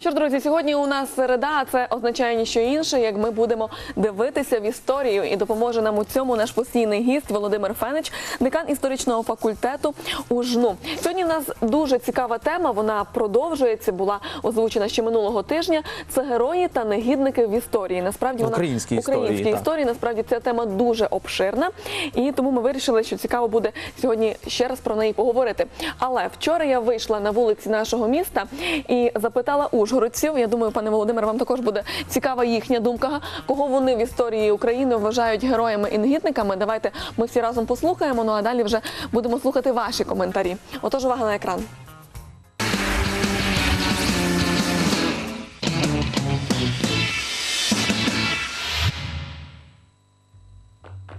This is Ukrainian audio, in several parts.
Що ж, друзі, сьогодні у нас середа, а це означає ніщо інше, як ми будемо дивитися в історію і допоможе нам у цьому наш постійний гість Володимир Фенич, декан історичного факультету УЖНУ. Сьогодні в нас дуже цікава тема. Вона продовжується, була озвучена ще минулого тижня. Це герої та негідники в історії. Насправді вона Українській історії, історії. Насправді ця тема дуже обширна, і тому ми вирішили, що цікаво буде сьогодні ще раз про неї поговорити. Але вчора я вийшла на вулиці нашого міста і запитала ужгородців. Я думаю, пане Володимире, вам також буде цікава їхня думка, кого вони в історії України вважають героями і негідниками. Давайте ми всі разом послухаємо. Ну а далі вже будемо слухати ваші коментарі. Отож, увага на екран.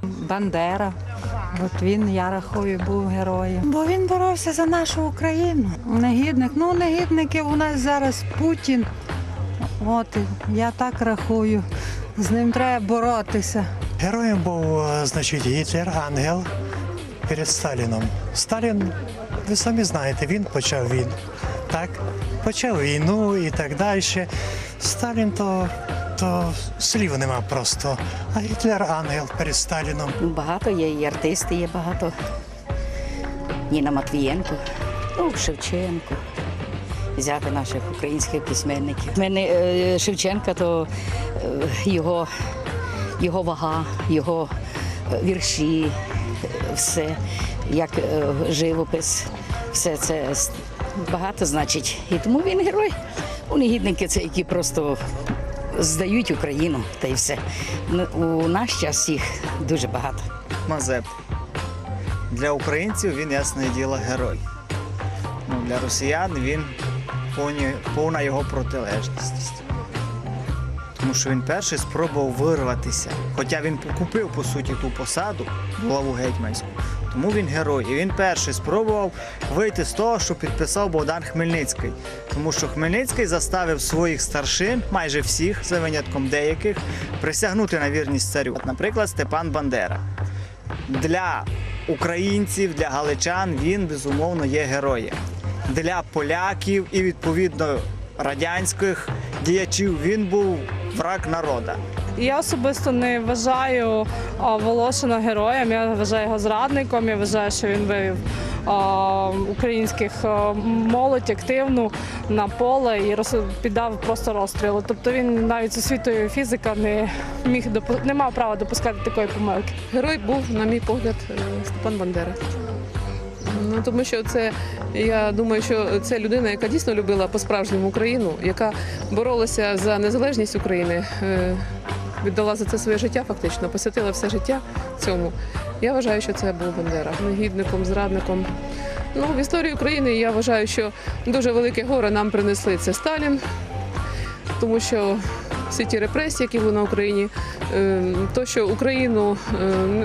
Бандера. От він, я рахую, був героєм. Бо він боровся за нашу Україну. Негідник. Ну, негідники у нас зараз Путін. От я так рахую. З ним треба боротися. Героєм був, е, значить, Гітлер, ангел перед Сталіном. Сталін, ви самі знаєте, він почав війну. Так? Почав війну і так далі. Сталін то, то слів нема просто. А Гітлер ангел перед Сталіном. Багато є, і артисти є багато. Ніна Матвієнко, ну, Шевченко. Взяти наших українських письменників. У мене е, Шевченка, то е, його, його вага, його е, вірші, е, все, як е, живопис, все це багато значить. І тому він герой. У негідники це які просто здають Україну та й все. У наш час їх дуже багато. Мазеп. Для українців він, ясне діло, герой. Ну, для росіян він повні, повна його протилежність. Тому що він перший спробував вирватися. Хоча він купив, по суті, ту посаду, главу гетьманську. Тому він герой. І він перший спробував вийти з того, що підписав Богдан Хмельницький. Тому що Хмельницький заставив своїх старшин, майже всіх, за винятком деяких, присягнути на вірність царю. От, Наприклад, Степан Бандера для українців, для галичан він безумовно є героєм. Для поляків і відповідно радянських діячів він був враг народа. Я особисто не вважаю Волошина героєм. Я вважаю його зрадником. Я вважаю, що він вивів українських молодь активну на поле і піддав просто розстрілу. Тобто він навіть з освітою фізика не міг не мав права допускати такої помилки. Герой був, на мій погляд, е, Степан Бандера. Ну, тому що це, я думаю, що це людина, яка дійсно любила по-справжньому Україну, яка боролася за незалежність України, е, віддала за це своє життя, фактично, посвятила все життя цьому. Я вважаю, що це був Бандера. Негідником, зрадником. Ну, в історії України я вважаю, що дуже велике горе нам принесли це Сталін, тому що всі ті репресії, які були на Україні, е, то, що Україну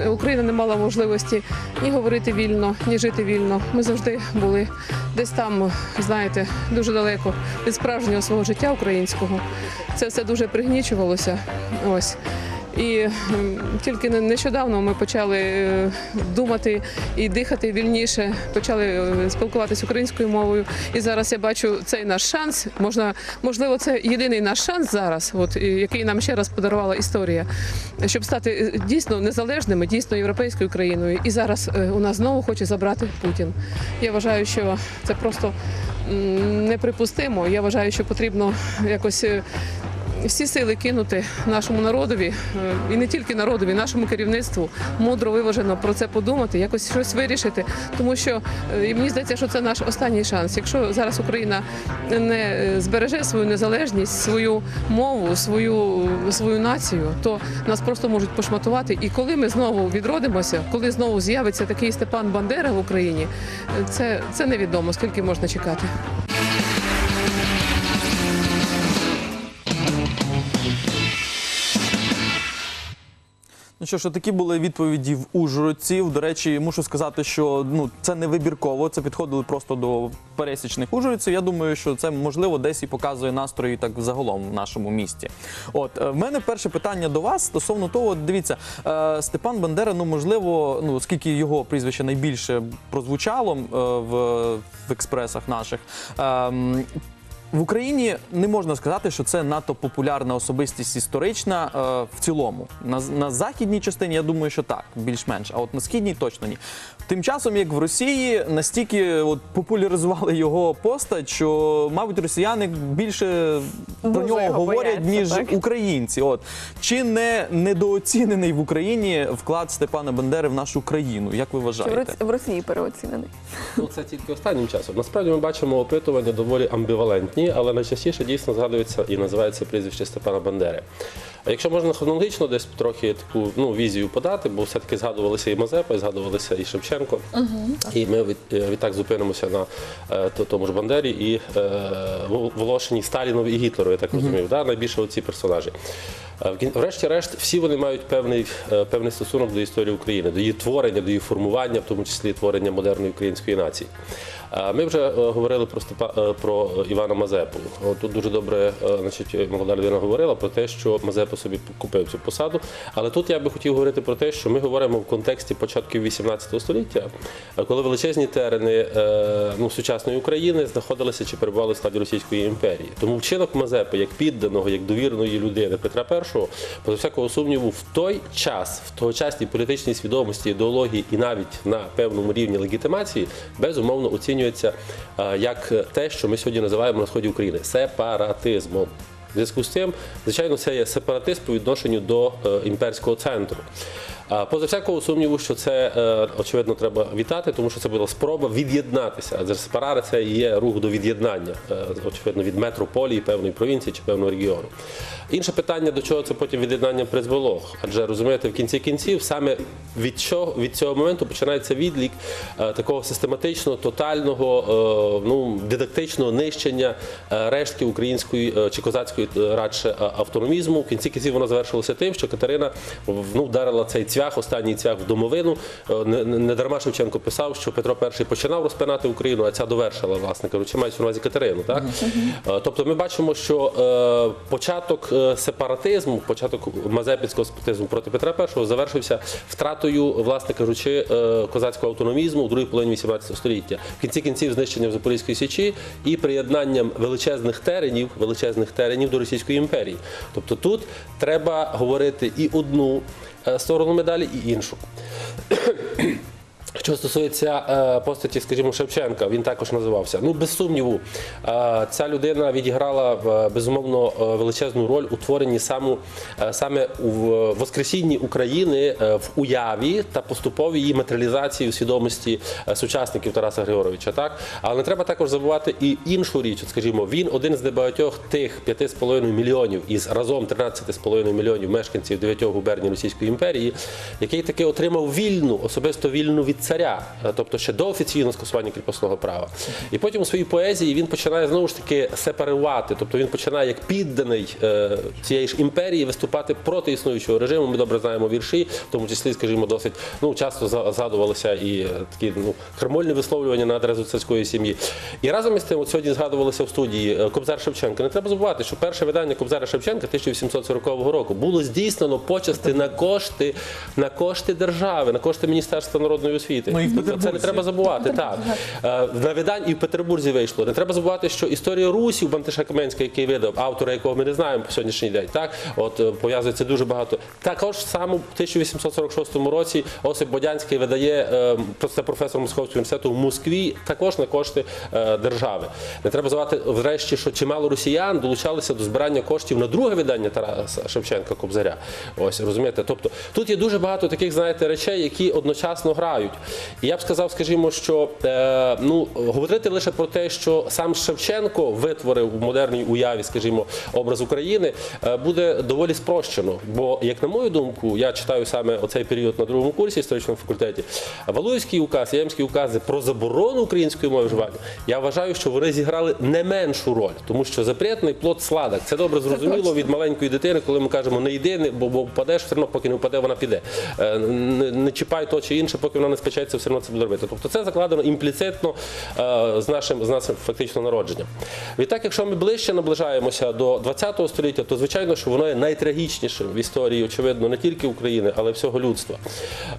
е, Україна не мала можливості ні говорити вільно, ні жити вільно. Ми завжди були десь там, знаєте, дуже далеко від справжнього свого життя українського. Це все дуже пригнічувалося. Ось. І тільки не- нещодавно ми почали е, думати і дихати вільніше, почали е, спілкуватися українською мовою. І зараз я бачу цей наш шанс. Можна, можливо, це єдиний наш шанс зараз, от який нам ще раз подарувала історія, щоб стати е, дійсно незалежними, дійсно європейською країною. І зараз у нас знову хоче забрати Путін. Я вважаю, що це просто неприпустимо. Я вважаю, що потрібно якось. Всі сили кинути нашому народові е, і не тільки народові, нашому керівництву мудро виважено про це подумати, якось щось вирішити. Тому що е, мені здається, що це наш останній шанс. Якщо зараз Україна не е, збереже свою незалежність, свою мову, свою, свою націю, то нас просто можуть пошматувати. І коли ми знову відродимося, коли знову з'явиться такий Степан Бандера в Україні, це, це невідомо, скільки можна чекати. Що такі були відповіді в ужгородців. До речі, мушу сказати, що ну це не вибірково, це підходили просто до пересічних ужгородців. Я думаю, що це можливо десь і показує настрої так загалом в нашому місті. От е, в мене перше питання до вас стосовно того, дивіться, е, Степан Бандера, ну можливо, ну оскільки його прізвище найбільше прозвучало е, в, в експресах наших. В Україні не можна сказати, що це надто популярна особистість історична е, в цілому. На, на західній частині я думаю, що так, більш-менш, а от на східній точно ні. Тим часом, як в Росії, настільки от популяризували його постать, що, мабуть, росіяни більше про нього говорять, бояться, ніж так? українці. От чи не недооцінений в Україні вклад Степана Бандери в нашу країну? Як ви вважаєте? Році- в Росії переоцінений? Ну, це тільки останнім часом. Насправді ми бачимо опитування доволі амбівалентні, але найчастіше дійсно згадується і називається прізвище Степана Бандери. А якщо можна хронологічно десь трохи таку ну, візію подати, бо все-таки згадувалися і Мазепа, і згадувалися і Шевченко. І ми від, е, відтак зупинимося на е, тому ж Бандері і е, Вол- Волошині, Сталінові і Гітлеру, я так розумію. Да? Найбільше оці персонажі. Е, Врешті-решт, всі вони мають певний, е, певний стосунок до історії України, до її творення, до її формування, в тому числі творення модерної української нації. Ми вже е, говорили про Степа е, про Івана Мазепу. Тут дуже добре, е, значить, молода людина говорила про те, що Мазепа собі купив цю посаду. Але тут я би хотів говорити про те, що ми говоримо в контексті початків 18 століття, коли величезні терени ну, сучасної України знаходилися чи перебували в складі Російської імперії. Тому вчинок Мазепи як підданого, як довіреної людини Петра І, поза всякого сумніву, в той час, в тогочасній політичній свідомості, ідеології і навіть на певному рівні легітимації, безумовно оцінюється е, як те, що ми сьогодні називаємо на сході України сепаратизмом. В зв'язку з цим, звичайно, це є сепаратизм по відношенню до е, імперського центру. Поза всякого сумніву, що це е, очевидно треба вітати, тому що це була спроба від'єднатися. Адже сепарари це є рух до від'єднання, е, очевидно, від метрополії певної провінції чи певного регіону. Інше питання, до чого це потім від'єднання призвело. Адже розумієте, в кінці кінців саме від чого від цього моменту починається відлік е, такого систематичного, тотального, ну дидактичного нищення рештки української чи козацької радше автономізму. В кінці кінців воно завершилося тим, що Катерина ну, вдарила цей цвях, останній цвях в домовину. Е, Не, не не дарма Шевченко писав, що Петро І починав розпинати Україну, а ця довершила, власне кажучи, мається на увазі Катерину. Так? Е, Тобто ми бачимо, що е, початок сепаратизму, початок мазепінського сепаратизму проти Петра І завершився втратою, власне кажучи, козацького автономізму у другій половині 18 століття. В кінці кінців знищенням Запорізької січі і приєднанням величезних теренів, величезних теренів до Російської імперії. Тобто тут треба говорити і одну сторону медалі, і іншу. Що стосується е, постаті, скажімо, Шевченка, він також називався. Ну, без сумніву, е, ця людина відіграла безумовно е, величезну роль у творенні саму, саме у воскресінні України в уяві та поступовій її матеріалізації в свідомості сучасників Тараса Григоровича. Так, але не треба також забувати і іншу річ. От, Скажімо, він один з небагатьох тих 5,5 мільйонів із разом 13,5 мільйонів мешканців 9 губерній Російської імперії, який таки отримав вільну, особисто вільну від царя, е, тобто ще до офіційного скасування кріпосного права. І потім у своїй поезії він починає знову ж таки сепарувати, тобто він починає як підданий е, цієї ж імперії виступати проти існуючого режиму. Ми добре знаємо вірші, в тому числі, скажімо, досить ну часто згадувалися і е, такі ну крамольні висловлювання на адресу царської сім'ї. І разом із тим, от сьогодні згадувалося в студії Кобзар Шевченка. Не треба забувати, що перше видання Кобзара Шевченка 1840 року було здійснено почасти на кошти на кошти держави, на кошти Міністерства народної освіти. Ну, і в це не треба забувати. Так Е, на видань і в Петербурзі вийшло. Не треба забувати, що історія Русі у Бантиша Каменська, який видав, автора якого ми не знаємо по сьогоднішній день. Так, от е, пов'язується дуже багато. Також саме в 1846 році Осип Бодянський видає е, про це професор Московського університету в Москві, також на кошти держави. Не треба забувати, врешті, що чимало росіян долучалися до збирання коштів на друге видання Тараса Шевченка Кобзаря. Ось розумієте. Тобто тут є дуже багато таких, знаєте, речей, які одночасно грають. І я б сказав, скажімо, що е, ну говорити лише про те, що сам Шевченко витворив в модерній уяві, скажімо, образ України, е, буде доволі спрощено. Бо, як на мою думку, я читаю саме оцей період на другому курсі історичному факультеті. Валуївський указ, Ємський укази про заборону української мови вживання. Я вважаю, що вони зіграли не меншу роль, тому що запретний плод сладок. Це добре зрозуміло від маленької дитини, коли ми кажемо не йди, бо, впадеш, все одно поки не впаде, вона піде. Е, Не, не чіпай то чи інше, поки вона не спече залишається все одно це буде робити. Тобто це закладено імпліцитно е, з нашим з нашим фактично народженням. Відтак, якщо ми ближче наближаємося до 20 століття, то звичайно, що воно є найтрагічнішим в історії, очевидно, не тільки України, але й всього людства.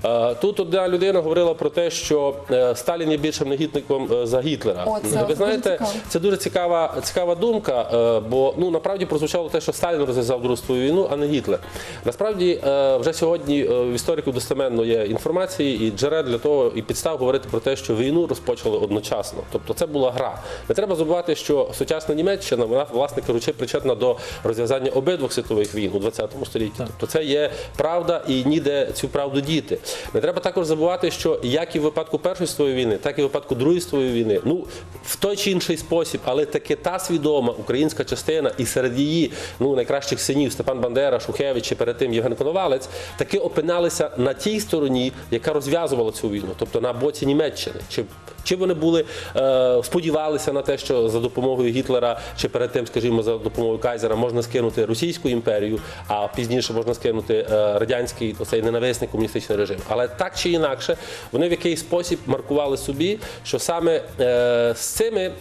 Е, Тут одна людина говорила про те, що е, Сталін є більшим негідником за Гітлера. О, це Ви знаєте, це дуже цікава, цікава думка, бо ну насправді прозвучало те, що Сталін розв'язав Другу світову війну, а не Гітлер. Насправді вже сьогодні в істориків достеменно є інформації і джерел для того, і підстав говорити про те, що війну розпочали одночасно. Тобто це була гра. Не треба забувати, що сучасна Німеччина, вона, власне кажучи, причетна до розв'язання обидвох світових війн у 20 столітті. Тобто це є правда і ніде цю правду діти. Не треба також забувати, що як і в випадку Першої світової війни, так і в випадку Другої світової війни, ну в той чи інший спосіб, але таки та свідома українська частина і серед її ну найкращих синів Степан Бандера, Шухевич і перед тим Євген Коновалець, таки опинялися на тій стороні, яка розв'язувала цю війну, тобто на боці Німеччини. Чи чи вони були е, сподівалися на те, що за допомогою Гітлера, чи перед тим, скажімо, за допомогою Кайзера можна скинути Російську імперію, а пізніше можна скинути е, радянський оцей ненависний комуністичний режим. Але так чи інакше, вони в якийсь спосіб маркували собі, що саме е, з цими.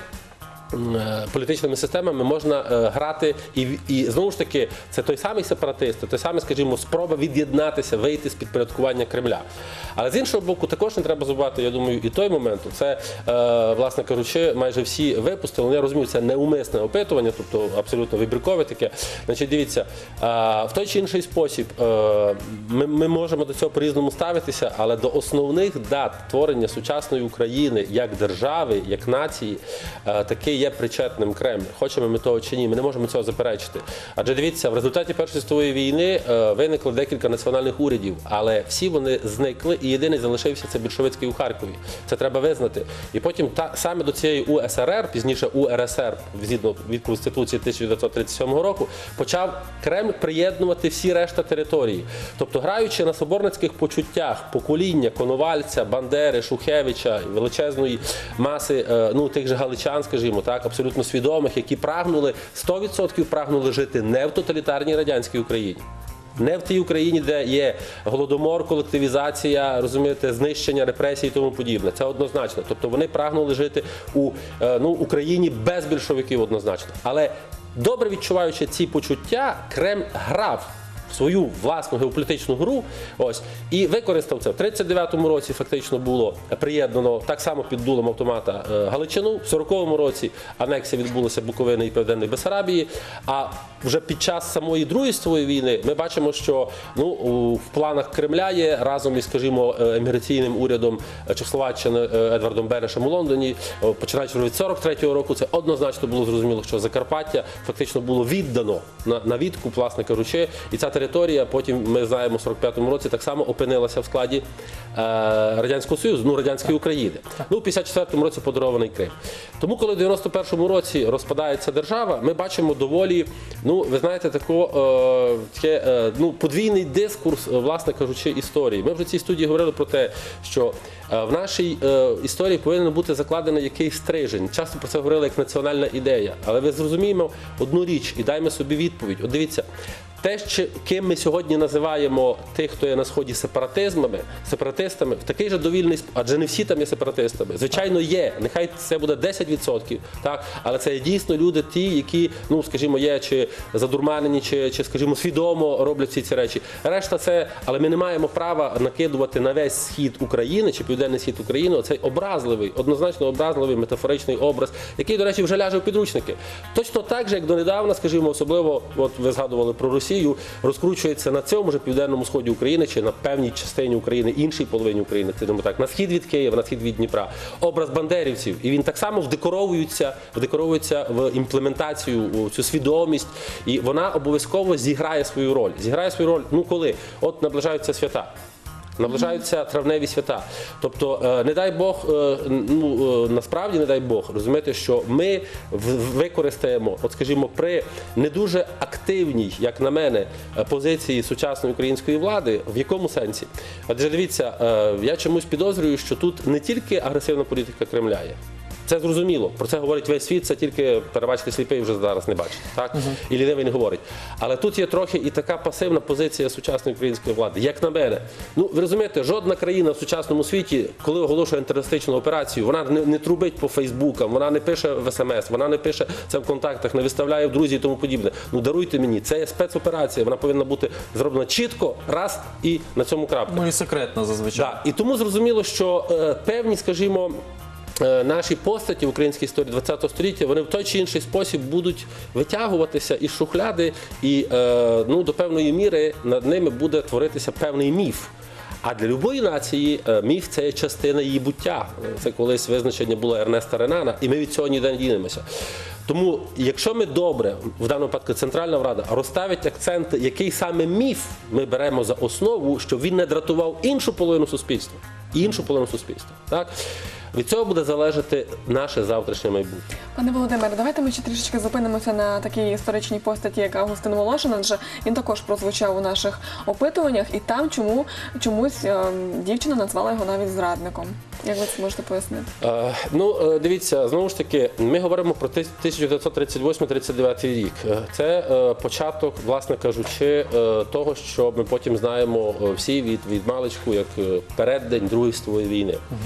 Е, Політичними системами можна е, грати, і, і знову ж таки, це той самий сепаратист, той самий, скажімо, спроба від'єднатися, вийти з підпорядкування Кремля. Але з іншого боку, також не треба забувати, я думаю, і той момент. Це, е, власне кажучи, майже всі випустили. Ну, Я розумію, це неумисне опитування, тобто абсолютно вибіркове таке. Значить, дивіться, в той чи інший спосіб ми, ми можемо до цього по-різному ставитися, але до основних дат творення сучасної України як держави, як нації, е, таки є причетним Кремль. Хочемо ми того чи ні, ми не можемо цього заперечити. Адже дивіться, в результаті Першої світової війни е, виникло декілька національних урядів, але всі вони зникли, і єдиний залишився це більшовицький у Харкові. Це треба визнати. І потім та саме до цієї УСРР, пізніше УРСР, згідно від Конституції 1937 року, почав Кремль приєднувати всі решта території. Тобто, граючи на соборницьких почуттях покоління Коновальця, Бандери, Шухевича, величезної маси е, ну тих же галичан, скажімо так, абсолютно свідомих, які прагнули 100% прагнули жити не в тоталітарній радянській Україні. Не в тій Україні, де є голодомор, колективізація, розумієте, знищення, репресії і тому подібне. Це однозначно. Тобто вони прагнули жити у е, ну, Україні без більшовиків однозначно. Але добре відчуваючи ці почуття, Кремль грав свою власну геополітичну гру. Ось і використав це в 39-му році. Фактично було приєднано так само під дулом автомата е, Галичину. В 40-му році анексія відбулася Буковини і Південної Бесарабії. А вже під час самої другої світової війни ми бачимо, що ну в планах Кремля є разом із, скажімо, е, еміграційним урядом Чехословаччини е, Едвардом Берешем у Лондоні, починаючи від 43-го року, це однозначно було зрозуміло, що Закарпаття фактично було віддано на, на відкуп, власне кажучи, і ця територія потім ми знаємо, в 45-му році так само опинилася в складі е, радянського союзу, ну радянської України. Ну, в 54-му році подарований Крим. Тому, коли в 91-му році розпадається держава, ми бачимо доволі, ну ви знаєте, тако, е, таке, е, ну, подвійний дискурс, е, власне кажучи, історії. Ми вже в цій студії говорили про те, що е, в нашій е, історії повинен бути закладений якийсь стрижень. Часто про це говорили як національна ідея. Але ви зрозуміємо одну річ і даймо собі відповідь. От дивіться. Те, ким ми сьогодні називаємо тих, хто є на сході сепаратизмами, сепаратистами, в такий же довільний сп- адже не всі там є сепаратистами. Звичайно, є. Нехай це буде 10%, так, але це дійсно люди, ті, які, ну скажімо, є чи задурманені, чи, чи скажімо, свідомо роблять всі ці речі. Решта це, але ми не маємо права накидувати на весь схід України чи південний схід України оцей образливий, однозначно образливий метафоричний образ, який, до речі, вже ляже в підручники. Точно так же, як донедавна, скажімо, особливо, от ви згадували про Росію, розкручується на цьому ж південному сході України чи на певній частині України, іншій половині України, скажімо так, на схід від Києва, на схід від Дніпра, образ бандерівців, і він так само вдекоровується, вдекоровується в імплементацію у цю свідомість, і вона обов'язково зіграє свою роль. Зіграє свою роль, ну коли от наближаються свята. Наближаються травневі свята. Тобто, е, не дай Бог, е, ну е, насправді не дай Бог, розумієте, що ми використаємо, от скажімо, при не дуже активній, як на мене, позиції сучасної української влади, в якому сенсі? Адже дивіться, я чомусь підозрюю, що тут не тільки агресивна політика Кремля є. Це зрозуміло. Про це говорить весь світ. Це тільки перебачити сліпий вже зараз не бачить. Так і лінивий не говорить. Але тут є трохи і така пасивна позиція сучасної української влади. Як на мене, ну ви розумієте, жодна країна в сучасному світі, коли оголошує антитерористичну операцію, вона не, не трубить по Фейсбукам, вона не пише в смс, вона не пише це в контактах, не виставляє в друзі і тому подібне. Ну даруйте мені, це є спецоперація. Вона повинна бути зроблена чітко, раз і на цьому крапка. Ну і секретно зазвичай. Да. І тому зрозуміло, що е, певні, скажімо, наші постаті в українській історії ХХ століття вони в той чи інший спосіб будуть витягуватися із шухляди, і е, ну, до певної міри над ними буде творитися певний міф. А для любої нації е, міф це є частина її буття. Це колись визначення було Ернеста Ренана, і ми від цього ніде не дінемося. Тому, якщо ми добре, в даному випадку Центральна Рада, розставить акцент, який саме міф ми беремо за основу, щоб він не дратував іншу половину суспільства, іншу половину суспільства. Так? Від цього буде залежати наше завтрашнє майбутнє. Пане Володимире, давайте ми ще трішечки зупинимося на такій історичній постаті, як Августин Волошин, адже він також прозвучав у наших опитуваннях, і там чому чомусь е, дівчина назвала його навіть зрадником. Як ви це можете пояснити? Е, ну, е, дивіться, знову ж таки, ми говоримо про тис- 1938-39 рік. Е, Це е, початок, власне кажучи, е, того, що ми потім знаємо е, всі від, від маличку, як переддень Другої світової війни. Е,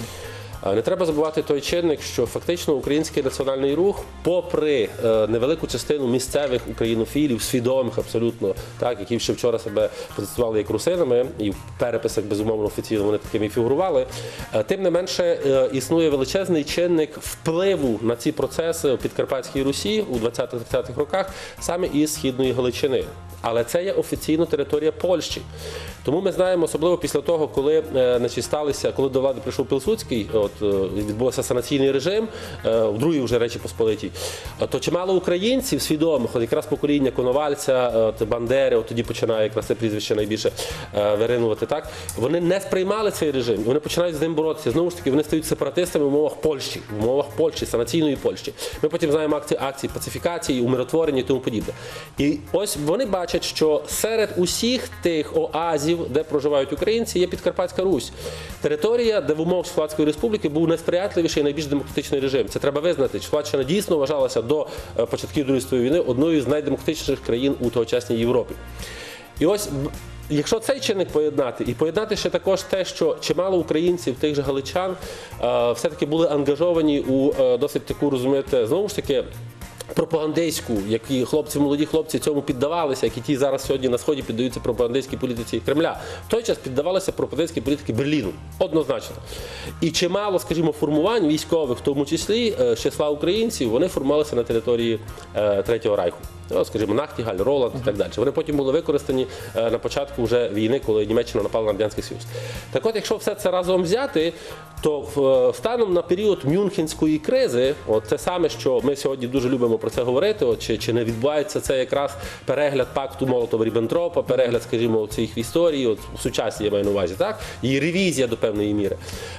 Не треба забувати той чинник, що фактично український національний рух, попри е, невелику частину місцевих українофілів, свідомих абсолютно, так які ще вчора себе позиціювали як русинами, і в переписах безумовно офіційно вони такими фігурували. е, Тим не менше е, існує величезний чинник впливу на ці процеси у Підкарпатській Русі у 20-30-х роках саме із східної Галичини. Але це є офіційно територія Польщі. Тому ми знаємо, особливо після того, коли е, значить, сталися, коли до влади прийшов Пілсудський, от е, відбувся санаційний режим е, в другій вже речі Посполитій, то чимало українців свідомих, от якраз покоління Коновальця, от Бандери, от тоді починає якраз це прізвище найбільше виринувати. Так вони не сприймали цей режим, вони починають з ним боротися. Знову ж таки, вони стають сепаратистами в умовах Польщі, в умовах Польщі, санаційної Польщі. Ми потім знаємо акції акції пацифікації, умиротворення і тому подібне. І ось вони бачать, що серед усіх тих оазів, де проживають українці, є Підкарпатська Русь. Територія, де в умовах Чехословацької республіки був найсприятливіший і найбільш демократичний режим. Це треба визнати. Чехословаччина дійсно вважалася до е, початків Другої світової війни одною з найдемократичніших країн у тогочасній Європі. І ось якщо цей чинник поєднати, і поєднати ще також те, що чимало українців, тих же галичан, е, все-таки були ангажовані у е, досить таку, розумієте, знову ж таки. Пропагандистську, які хлопці, молоді хлопці цьому піддавалися, які ті зараз сьогодні на сході піддаються пропагандистській політиці Кремля. В той час піддавалися пропагандистській політики Берліну, однозначно. І чимало, скажімо, формувань військових, в тому числі е, числа українців, вони формувалися на території е, Третього Райху. Ну, скажімо, Нахтігаль, Роланд і так далі. Вони потім були використані е, на початку вже війни, коли Німеччина напала на Радянський Союз. Так от, якщо все це разом взяти, то в- станом на період Мюнхенської кризи, от це саме, що ми сьогодні дуже любимо про це говорити, от, чи, чи не відбувається це якраз перегляд пакту молотова ріббентропа перегляд, скажімо, цих історій, от сучасні я маю на увазі, так? І ревізія до певної міри.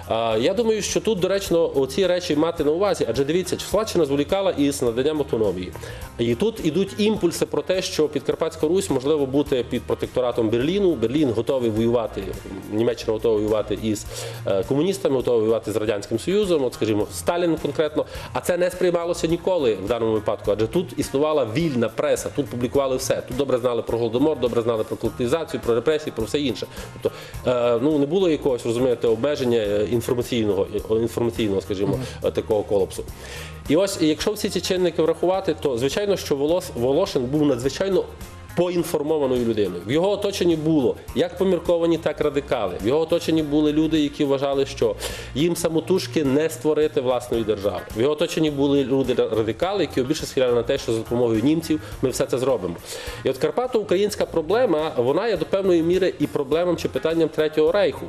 А, я думаю, що тут доречно оці речі мати на увазі, адже дивіться, Чехословаччина зволікала із наданням автономії. І тут ідуть імпульси про те, що Підкарпатська Русь можливо бути під протекторатом Берліну. Берлін готовий воювати, Німеччина готова воювати із е, комуністами, готова воювати з Радянським Союзом, от скажімо, Сталін конкретно. А це не сприймалося ніколи в даному випадку, адже тут існувала вільна преса, тут публікували все. Тут добре знали про голодомор, добре знали про колективізацію, про репресії, про все інше. Тобто е, ну не було якогось розумієте обмеження е, інформаційного інформаційного, скажімо, такого колапсу. І ось, якщо всі ці чинники врахувати, то звичайно, що Волос, Волошин був надзвичайно поінформованою людиною. В його оточенні було як помірковані, так радикали. В його оточенні були люди, які вважали, що їм самотужки не створити власної держави. В його оточенні були люди радикали, які більше схиляли на те, що за допомогою німців ми все це зробимо. І от Карпато-українська проблема, вона є до певної міри і проблемом чи питанням Третього рейху.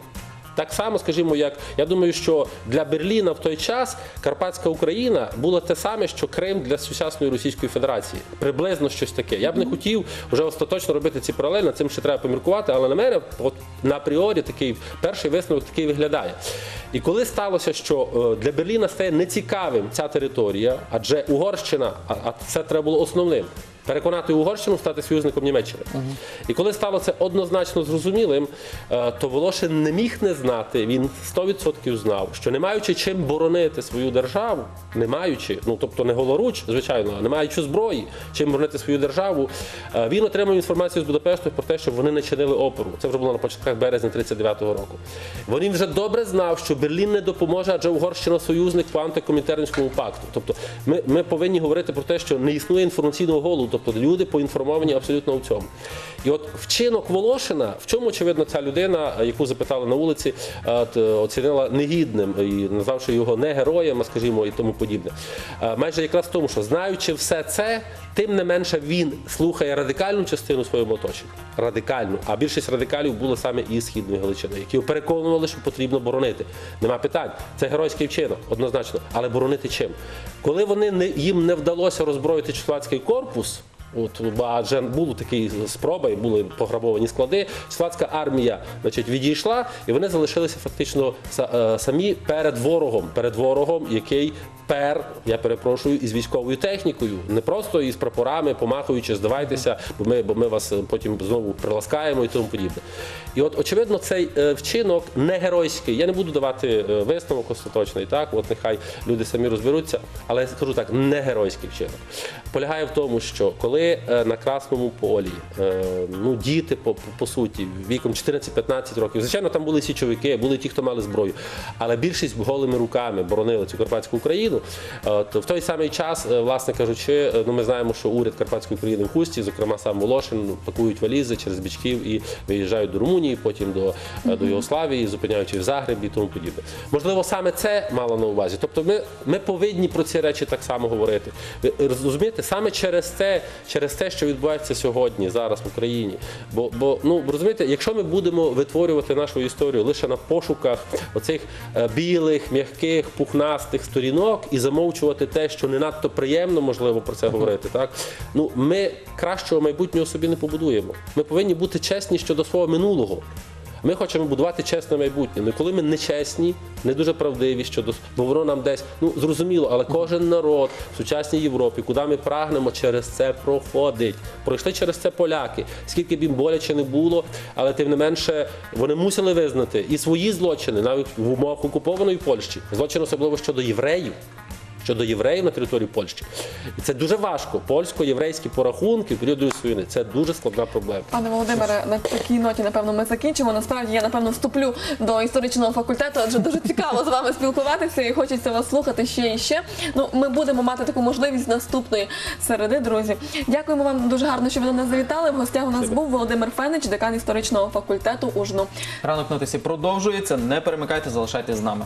Так само, скажімо, як я думаю, що для Берліна в той час Карпатська Україна була те саме, що Крим для сучасної Російської Федерації. Приблизно щось таке. Я б не хотів вже остаточно робити ці паралелі, над цим ще треба поміркувати, але на мене, от на апріорі, такий перший висновок такий виглядає. І коли сталося, що е, для Берліна стає нецікавим ця територія, адже Угорщина, а це треба було основним. Переконати Угорщину стати союзником Німеччини. І коли стало це однозначно зрозумілим, е, то Волошин не міг не знати. Він 100% знав, що не маючи чим боронити свою державу, не маючи, ну тобто не голоруч, звичайно, а не маючи зброї, чим боронити свою державу, е, він отримав інформацію з Будапешту про те, що вони не чинили опору. Це вже було на початках березня 39-го року. Він вже добре знав, що Берлін не допоможе, адже Угорщина союзник по антикомінтернському пакту. Тобто, ми, ми повинні говорити про те, що не існує інформаційного голоду, тобто люди поінформовані абсолютно у цьому. І от вчинок Волошина, в чому очевидно ця людина, е, яку запитали на вулиці, е, е, оцінила негідним і назвавши його не героєм, а скажімо, і тому подібне. Майже якраз в тому, що знаючи все це, тим не менше він слухає радикальну частину своєму оточенню. Радикальну. А більшість радикалів були саме із східної Галичини, які переконували, що потрібно боронити. Нема питань. Це геройський вчинок, однозначно. Але боронити чим? Коли вони не їм не вдалося роззброїти чехословацький корпус. От адже були такі спроби, були пограбовані склади. Чехословацька армія, значить, відійшла, і вони залишилися фактично е, самі перед ворогом, перед ворогом, який пер, я перепрошую, із військовою технікою, не просто із прапорами, помахуючи, здавайтеся, бо ми, бо ми вас е, потім знову приласкаємо і тому подібне. І от очевидно, цей е, вчинок не геройський. Я не буду давати висновок остаточний, так от нехай люди самі розберуться, але скажу так, не геройський вчинок. Полягає в тому, що коли е, на красному полі е, ну діти по, по, суті віком 14-15 років, звичайно, там були січовики, були ті, хто мали зброю, але більшість голими руками боронили цю карпатську Україну. Е, От, в той самий час, власне кажучи, ну ми знаємо, що уряд Карпатської України в Хусті, зокрема сам Волошин, ну, пакують валізи через Бічків і виїжджають до Румунії, потім до, до Єгославії, зупиняючи в Загребі і тому подібне. Можливо, саме це мало на увазі. Тобто, ми, ми повинні про ці речі так само говорити. Ви саме через те, через те, що відбувається сьогодні, зараз в Україні. Бо, бо ну розумієте, якщо ми будемо витворювати нашу історію лише на пошуках оцих е, білих, м'яких, пухнастих сторінок і замовчувати те, що не надто приємно, можливо, про це говорити, так ну ми кращого майбутнього собі не побудуємо. Ми повинні бути чесні щодо свого минулого. Ми хочемо будувати чесне майбутнє. Ну, коли ми не чесні, не дуже правдиві щодо бо воно нам десь ну зрозуміло, але кожен народ в сучасній Європі, куди ми прагнемо, через це проходить. Пройшли через це поляки. Скільки б їм боляче не було, але тим не менше вони мусили визнати і свої злочини, навіть в умовах окупованої Польщі, злочин особливо щодо євреїв. Щодо євреїв на території Польщі, і це дуже важко. Польсько-єврейські порахунки в період Другої війни – це дуже складна проблема. Пане Володимире, на такій ноті напевно ми закінчимо. Насправді я напевно вступлю до історичного факультету, адже дуже цікаво з вами спілкуватися і хочеться вас слухати ще і ще. Ну, ми будемо мати таку можливість наступної середи, друзі. Дякуємо вам дуже гарно, що ви до нас завітали. В гостях у нас був Володимир Фенич, декан історичного факультету УЖНУ. Ранок на тисі продовжується. Не перемикайте, залишайтесь з нами.